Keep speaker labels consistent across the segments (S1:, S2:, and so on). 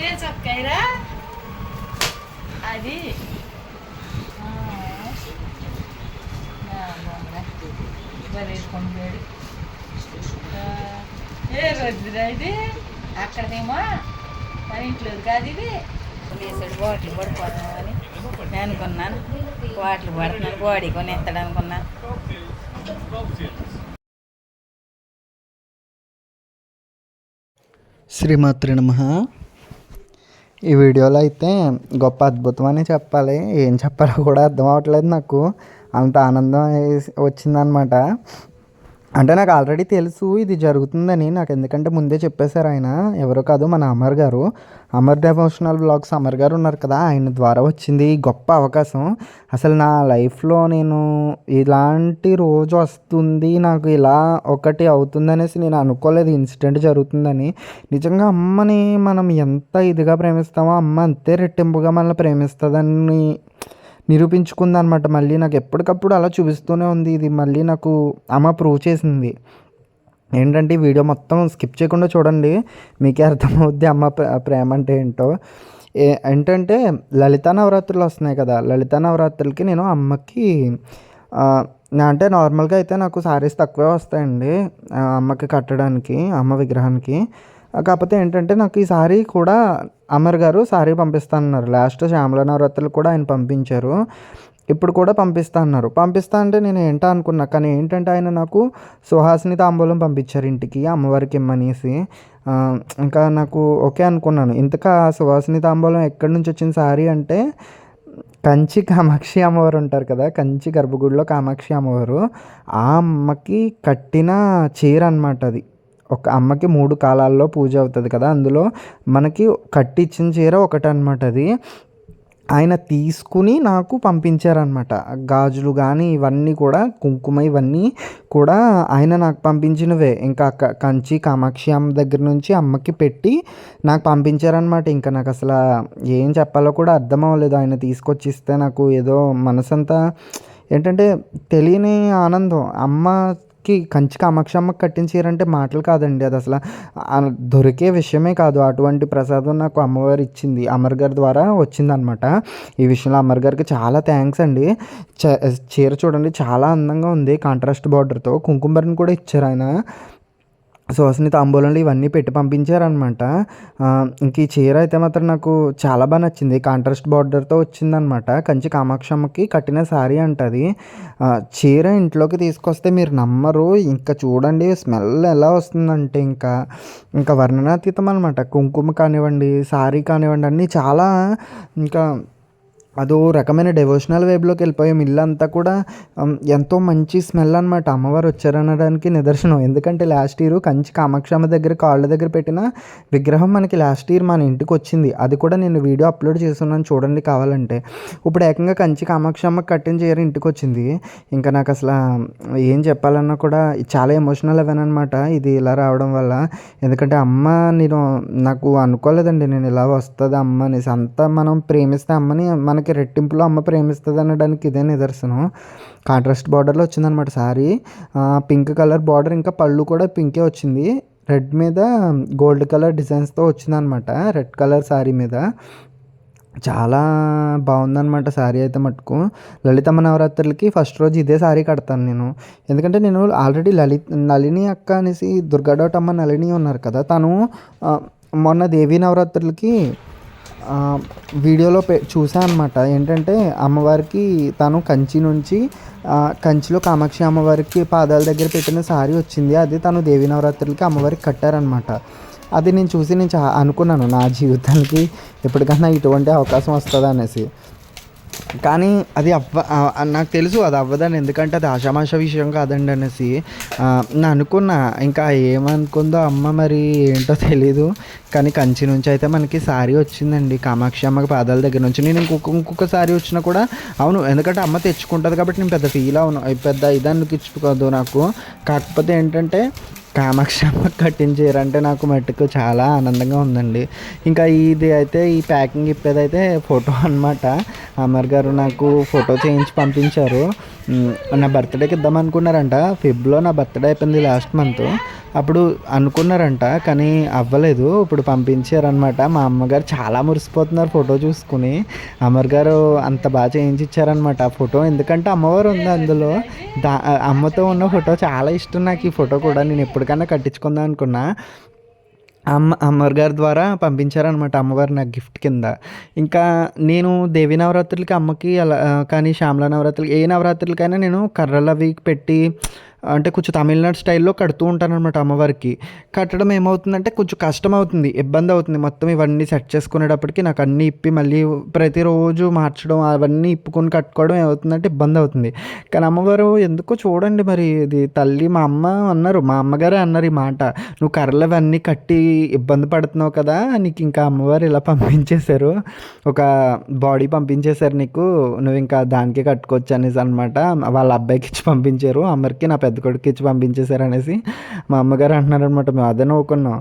S1: ఏ చక్కైరా అది ఆ. ఆ, బాగుందిరా. మరి వేసుకుంటాడు ఏ వద్దురా ఇది అక్కడదేమో మన ఇంట్లో కాదు ఇది వేసాడు బాటిల్ పడిపోతాం అని నేను అనుకున్నాను బాటిల్ పడుతున్నాను బాడీ కొని ఎత్తాడు అనుకున్నాను
S2: శ్రీమాత్రి నమ. ఈ వీడియోలో అయితే గొప్ప అద్భుతం అని చెప్పాలి. ఏం చెప్పాలో కూడా అర్థం అవ్వట్లేదు నాకు. అంత ఆనందం వచ్చిందనమాట అంటే నాకు ఆల్రెడీ తెలుసు ఇది జరుగుతుందని. నాకు ఎందుకంటే ముందే చెప్పేశారు ఆయన. ఎవరో కాదు మన అమర్ గారు. అమర్ డెవోషనల్ బ్లాగ్స్ అమర్ గారు ఉన్నారు కదా ఆయన ద్వారా వచ్చింది గొప్ప అవకాశం. అసలు నా లైఫ్లో నేను ఇలాంటి రోజు వస్తుంది నాకు ఇలా ఒకటి అవుతుందనేసి నేను అనుకోలేదు ఇన్సిడెంట్ జరుగుతుందని. నిజంగా అమ్మని మనం ఎంత ఇదిగా ప్రేమిస్తామో అమ్మ అంతే రెట్టింపుగా మనల్ని ప్రేమిస్తుందని నిరూపించుకుందనమాట. మళ్ళీ నాకు ఎప్పటికప్పుడు అలా చూపిస్తూనే ఉంది ఇది. మళ్ళీ నాకు అమ్మ ప్రూవ్ చేసింది. ఏంటంటే ఈ వీడియో మొత్తం స్కిప్ చేయకుండా చూడండి. మీకే అర్థమవుద్ది అమ్మ ప్రేమ అంటే ఏంటో. ఏ ఏంటంటే లలితా నవరాత్రులు వస్తున్నాయి కదా. లలితా నవరాత్రులకి నేను అమ్మకి అంటే నార్మల్గా అయితే నాకు శారీస్ తక్కువే వస్తాయండి. అమ్మకి కట్టడానికి అమ్మ విగ్రహానికి. కాకపోతే ఏంటంటే నాకు ఈ సారీ కూడా అమర్ గారు సారీ పంపిస్తానన్నారు. లాస్ట్ శ్యామల నవరాత్రులు కూడా ఆయన పంపించారు. ఇప్పుడు కూడా పంపిస్తా అన్నారు పంపిస్తా అంటే నేను ఏంటా అనుకున్నా కానీ ఏంటంటే ఆయన నాకు సుహాసిని తాంబూలం పంపించారు ఇంటికి అమ్మవారికి ఇమ్మనేసి. ఇంకా నాకు ఓకే అనుకున్నాను. ఇంతకా సుహాసిని తాంబూలం ఎక్కడి నుంచి వచ్చిన సారీ అంటే కంచి కామాక్షి అమ్మవారు ఉంటారు కదా కంచి గర్భగుడిలో కామాక్షి అమ్మవారు. ఆ అమ్మకి కట్టిన చీర అనమాట అది. ఒక అమ్మకి మూడు కాలాల్లో పూజ అవుతుంది కదా అందులో మనకి కట్టించిన చీర ఒకటి అనమాట అది. ఆయన తీసుకుని నాకు పంపించారనమాట గాజులు కానీ ఇవన్నీ కూడా కుంకుమ ఇవన్నీ కూడా ఆయన నాకు పంపించినవే. ఇంకా కంచి కామాక్షి అమ్మ దగ్గర నుంచి అమ్మకి పెట్టి నాకు పంపించారనమాట ఇంకా నాకు అసలు ఏం చెప్పాలో కూడా అర్థం అవ్వలేదు. ఆయన తీసుకొచ్చి ఇస్తే నాకు ఏదో మనసంతా ఏంటంటే తెలియని ఆనందం. అమ్మ కి కంచి కామాక్షి కట్టిన చీర అంటే మాటలు కాదండి. అది అసలు దొరికే విషయమే కాదు. అటువంటి ప్రసాదం నాకు అమ్మవారు ఇచ్చింది. అమర్ గారి ద్వారా వచ్చిందనమాట ఈ విషయంలో అమర్ గారికి చాలా థ్యాంక్స్ అండి. చ- చీర చూడండి చాలా అందంగా ఉంది. కాంట్రాస్ట్ బార్డర్తో కుంకుమరిని కూడా ఇచ్చారు ఆయన. సుహాసిని తాంబూలంలో ఇవన్నీ పెట్టి పంపించారనమాట ఇంక ఈ చీర అయితే మాత్రం నాకు చాలా బాగా నచ్చింది. కాంట్రాస్ట్ బార్డర్తో వచ్చిందనమాట కంచి కామాక్షమ్మకి కట్టిన శారీ అంటది చీర ఇంట్లోకి తీసుకొస్తే మీరు నమ్మరు. ఇంకా చూడండి స్మెల్ ఎలా వస్తుందంటే ఇంకా. ఇంకా వర్ణనాతీతం అనమాట కుంకుమ కానివ్వండి శారీ కానివ్వండి అన్నీ చాలా ఇంకా అదో రకమైన డెవోషనల్ వైబ్లోకి వెళ్ళిపోయాం. ఇల్లు అంతా కూడా ఎంతో మంచి స్మెల్ అనమాట అమ్మవారు వచ్చారనడానికి నిదర్శనం. ఎందుకంటే లాస్ట్ ఇయర్ కంచి కామాక్షమ్మ దగ్గర కాళ్ళ దగ్గర పెట్టిన విగ్రహం మనకి లాస్ట్ ఇయర్ మన ఇంటికి వచ్చింది. అది కూడా నేను వీడియో అప్లోడ్ చేస్తున్నాను చూడండి కావాలంటే. ఇప్పుడు ఏకంగా కంచి కామాక్షమ్మ కట్టిన చీర ఇంటికి వచ్చింది. ఇంకా నాకు అసలు ఏం చెప్పాలన్నా కూడా చాలా ఎమోషనల్ అవ్వానమాట ఇది ఇలా రావడం వల్ల. ఎందుకంటే అమ్మ నేను నాకు అనుకోలేదండి నేను ఇలా వస్తుంది అమ్మ అనేసి. అంతా మనం ప్రేమిస్తే అమ్మని మన మనకి రెట్టింపులో అమ్మ ప్రేమిస్తుంది అనడానికి ఇదే నిదర్శనం. కాంట్రాస్ట్ బార్డర్లో వచ్చిందనమాట సారీ పింక్ కలర్ బార్డర్ ఇంకా పళ్ళు కూడా పింకే వచ్చింది. రెడ్ మీద గోల్డ్ కలర్ డిజైన్స్తో వచ్చిందనమాట రెడ్ కలర్ శారీ మీద. చాలా బాగుందన్నమాట శారీ అయితే మటుకు. లలితమ్మ నవరాత్రులకి ఫస్ట్ రోజు ఇదే శారీ కడతాను నేను. ఎందుకంటే నేను ఆల్రెడీ లలిత్ నళిని అక్క అనేసి దుర్గాడోటమ్మ నళిని ఉన్నారు కదా తను మొన్న దేవీ నవరాత్రులకి వీడియోలో పె చూసాను అనమాట ఏంటంటే అమ్మవారికి తను కంచి నుంచి కంచిలో కామాక్షి అమ్మవారికి పాదాల దగ్గర పెట్టిన సారీ వచ్చింది. అది తను దేవీ నవరాత్రులకి అమ్మవారికి కట్టారనమాట అది నేను చూసి నేను చా అనుకున్నాను నా జీవితానికి ఎప్పటికన్నా ఇటువంటి అవకాశం వస్తుంది అనేసి. కానీ అది అవ్వ నాకు తెలుసు అది అవ్వదని ఎందుకంటే అది ఆషామాష విషయం కాదండి అనేసి. నేను అనుకున్నా ఇంకా ఏమనుకుందో అమ్మ మరి ఏంటో తెలీదు. కానీ కంచి నుంచి అయితే మనకి సారీ వచ్చిందండి. కామాక్షి అమ్మకి పాదాల దగ్గర నుంచి. నేను ఇంకొక ఇంకొక సారీ వచ్చినా కూడా అవును ఎందుకంటే అమ్మ తెచ్చుకుంటుంది కాబట్టి నేను పెద్ద ఫీల్ అవును. పెద్ద ఇదానికి ఇచ్చుకోదు నాకు. కాకపోతే ఏంటంటే కామాక్షి అమ్మ కట్టించారంటే నాకు మట్టుకు చాలా ఆనందంగా ఉందండి. ఇంకా ఇది అయితే ఈ ప్యాకింగ్ ఇప్పేదైతే ఫోటో అన్నమాట. అమర్ గారు నాకు ఫోటో చేయించి పంపించారు. నా బర్త్డేకి ఇద్దాం అనుకున్నారంట. ఫిబ్లో నా బర్త్డే అయిపోయింది లాస్ట్ మంత్. అప్పుడు అనుకున్నారంట కానీ అవ్వలేదు. ఇప్పుడు పంపించారనమాట మా అమ్మగారు చాలా మురిసిపోతున్నారు ఫోటో చూసుకుని. అమర్ గారు అంత బాగా చేయించిచ్చారనమాట ఆ ఫోటో ఎందుకంటే అమ్మవారు ఉంది అందులో. దా అమ్మతో ఉన్న ఫోటో చాలా ఇష్టం నాకు ఈ ఫోటో కూడా. నేను ఎప్పటికైనా కట్టించుకుందాం అనుకున్నా. అమ్మ అమ్మగారి గారి ద్వారా పంపించారనమాట అమ్మవారు నాకు గిఫ్ట్ కింద. ఇంకా నేను దేవి నవరాత్రులకి అమ్మకి అలా కానీ శ్యామల నవరాత్రులకి ఏ నవరాత్రులకైనా నేను కర్రలు అవి పెట్టి అంటే కొంచెం తమిళనాడు స్టైల్లో కడుతూ ఉంటాను అనమాట అమ్మవారికి. కట్టడం ఏమవుతుందంటే కొంచెం కష్టం అవుతుంది ఇబ్బంది అవుతుంది మొత్తం ఇవన్నీ సెట్ చేసుకునేటప్పటికి నాకు అన్నీ ఇప్పి మళ్ళీ ప్రతిరోజు మార్చడం అవన్నీ ఇప్పుకొని కట్టుకోవడం ఏమవుతుందంటే ఇబ్బంది అవుతుంది కానీ అమ్మవారు ఎందుకో చూడండి మరి ఇది తల్లి మా అమ్మ అన్నారు మా అమ్మగారే అన్నారు ఈ మాట. నువ్వు కర్రలు అవన్నీ కట్టి ఇబ్బంది పడుతున్నావు కదా నీకు ఇంకా అమ్మవారు ఇలా పంపించేశారు? ఒక బాడీ పంపించేశారు నీకు నువ్వు ఇంకా దానికే కట్టుకోవచ్చు అనేసి అనమాట వాళ్ళ అబ్బాయికి ఇచ్చి పంపించారు. అమ్మరికి నా పెద్ద పెద్ద కొడుకు ఇచ్చి పంపించేశారు అనేసి మా అమ్మగారు అంటున్నారనమాట మేము అదే నవ్వుకున్నాం.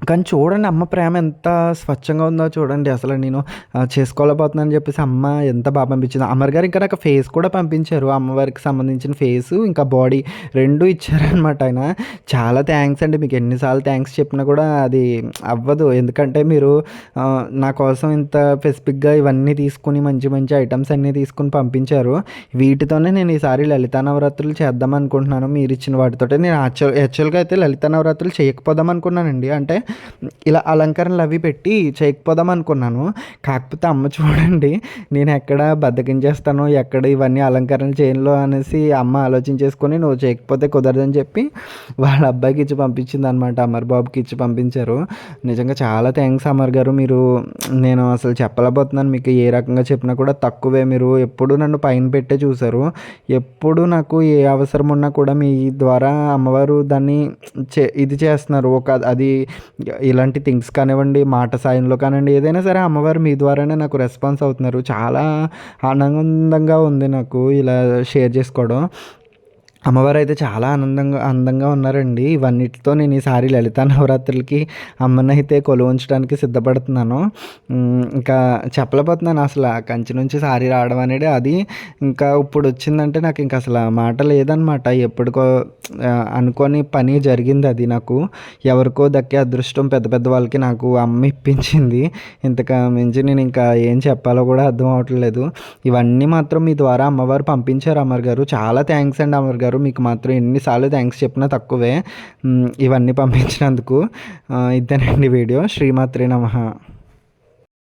S2: కానీ చూడండి అమ్మ ప్రేమ ఎంత స్వచ్ఛంగా ఉందో చూడండి. అసలు నేను ఆ, చేసుకోలేకపోతున్నాను చెప్పేసి అమ్మ ఎంత బాగా పంపించింది. అమ్మర్ గారు ఇంకా నాకు ఫేస్ కూడా పంపించారు. అమ్మవారికి సంబంధించిన ఫేస్ ఇంకా బాడీ రెండు ఇచ్చారనమాట ఆయన. చాలా థ్యాంక్స్ అండి. మీకు ఎన్నిసార్లు థ్యాంక్స్ చెప్పినా కూడా అది అవ్వదు. ఎందుకంటే మీరు నా కోసం ఇంత స్పెసిఫిక్గా ఇవన్నీ తీసుకుని మంచి మంచి ఐటమ్స్ అన్నీ తీసుకుని పంపించారు. వీటితోనే నేను ఈసారి లలితా నవరాత్రులు చేద్దాం అనుకుంటున్నాను మీరు ఇచ్చిన వాటితోటే నేను యాక్చువల్ యాక్చువల్గా అయితే లలిత నవరాత్రులు చేయకపోదాం అనుకున్నానండి అంటే ఇలా అలంకరణలు అవి పెట్టి చేయకపోదాం అనుకున్నాను. కాకపోతే అమ్మ చూడండి నేను ఎక్కడ బద్దకించేస్తాను ఎక్కడ ఇవన్నీ అలంకరణలు చేయలో అనేసి అమ్మ ఆలోచించేసుకొని నువ్వు చేయకపోతే కుదరదని చెప్పి వాళ్ళ అబ్బాయికి ఇచ్చి పంపించింది అనమాట అమర్ బాబుకి ఇచ్చి పంపించారు. నిజంగా చాలా థ్యాంక్స్ అమర్ గారు. మీరు నేను అసలు చెప్పలేకపోతున్నాను మీకు ఏ రకంగా చెప్పినా కూడా తక్కువే. మీరు ఎప్పుడు నన్ను పైన పెట్టే చూసారు ఎప్పుడు నాకు ఏ అవసరం ఉన్నా కూడా మీ ద్వారా అమ్మవారు దాన్ని చే ఇది చేస్తున్నారు. ఒక అది ఇలాంటి థింగ్స్ కానివ్వండి మాట సాయంలో కానివ్వండి ఏదైనా సరే అమ్మవారు మీ ద్వారానే నాకు రెస్పాన్స్ అవుతున్నారు. చాలా ఆనందంగా ఉంది నాకు ఇలా షేర్ చేసుకోవడం. అమ్మవారు అయితే చాలా ఆనందంగా అందంగా ఉన్నారండి. ఇవన్నిటితో నేను ఈసారి లలితా నవరాత్రులకి అమ్మని అయితే కొలువుంచడానికి సిద్ధపడుతున్నాను. ఇంకా చెప్పలేకపోతున్నాను అసలు ఆ కంచి నుంచి సారీ రావడం అనేది. అది ఇంకా ఇప్పుడు వచ్చిందంటే నాకు ఇంకా అసలు ఆ మాట లేదనమాట ఎప్పటికో అనుకోని పని జరిగింది అది నాకు. ఎవరికో దక్కే అదృష్టం పెద్ద పెద్ద వాళ్ళకి నాకు అమ్మ ఇప్పించింది. ఇంతకు మించి నేను ఇంకా ఏం చెప్పాలో కూడా అర్థం అవట్లేదు. ఇవన్నీ మాత్రం మీ ద్వారా అమ్మవారు పంపించారు అమర్ గారు. చాలా థ్యాంక్స్ అండి అమర్ గారు. మీకు మాత్రం ఎన్నిసార్లు థ్యాంక్స్ చెప్పినా తక్కువే. ఇవన్నీ పంపించినందుకు ఇదేనండి వీడియో. శ్రీమాత్రి నమ.